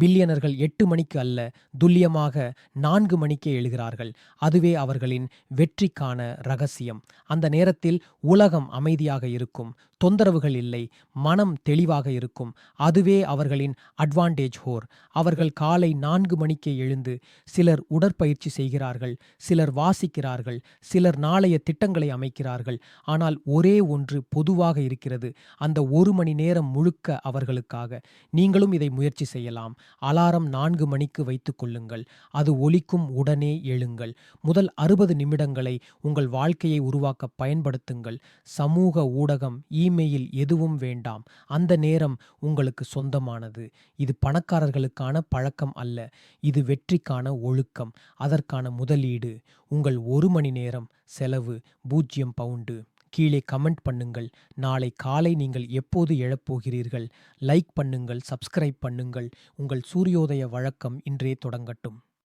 பில்லியனர்கள் எட்டு மணிக்கு அல்ல துல்லியமாக நான்கு மணிக்கே எழுகிறார்கள். அதுவே அவர்களின் வெற்றிக்கான ரகசியம். அந்த நேரத்தில் உலகம் அமைதியாக இருக்கும் தொந்தரவுகள் இல்லை மனம் தெளிவாக இருக்கும். அதுவே அவர்களின் அட்வான்டேஜ் ஹோர் அவர்கள் காலை நான்கு மணிக்கே எழுந்து சிலர் உடற்பயிற்சி செய்கிறார்கள் சிலர் வாசிக்கிறார்கள் சிலர் நாளைய திட்டங்களை அமைக்கிறார்கள். ஆனால் ஒரே ஒன்று பொதுவாக இருக்கிறது அந்த ஒரு மணி நேரம் முழுக்க அவர்களுக்காக. நீங்களும் இதை முயற்சி செய்யலாம். அலாரம் நான்கு மணிக்கு வைத்துக் கொள்ளுங்கள். அது ஒலிக்கும் உடனே எழுங்கள். முதல் அறுபது நிமிடங்களை உங்கள் வாழ்க்கையை உருவாக்க பயன்படுத்துங்கள். சமூக ஊடகம் இமெயில் எதுவும் வேண்டாம். அந்த நேரம் உங்களுக்கு சொந்தமானது. இது பணக்காரர்களுக்கான பழக்கம் அல்ல. இது வெற்றிக்கான ஒழுக்கம். அதற்கான முதலீடு. உங்கள் ஒரு மணி நேரம் செலவு பூஜ்ஜியம் பவுண்டு. கீழே கமெண்ட் பண்ணுங்கள். நாளை காலை நீங்கள் எப்போது எழப்போகிறீர்கள்? லைக் பண்ணுங்கள் சப்ஸ்கிரைப் பண்ணுங்கள். உங்கள் சூரியோதய வழக்கம் இன்றே தொடங்கட்டும்.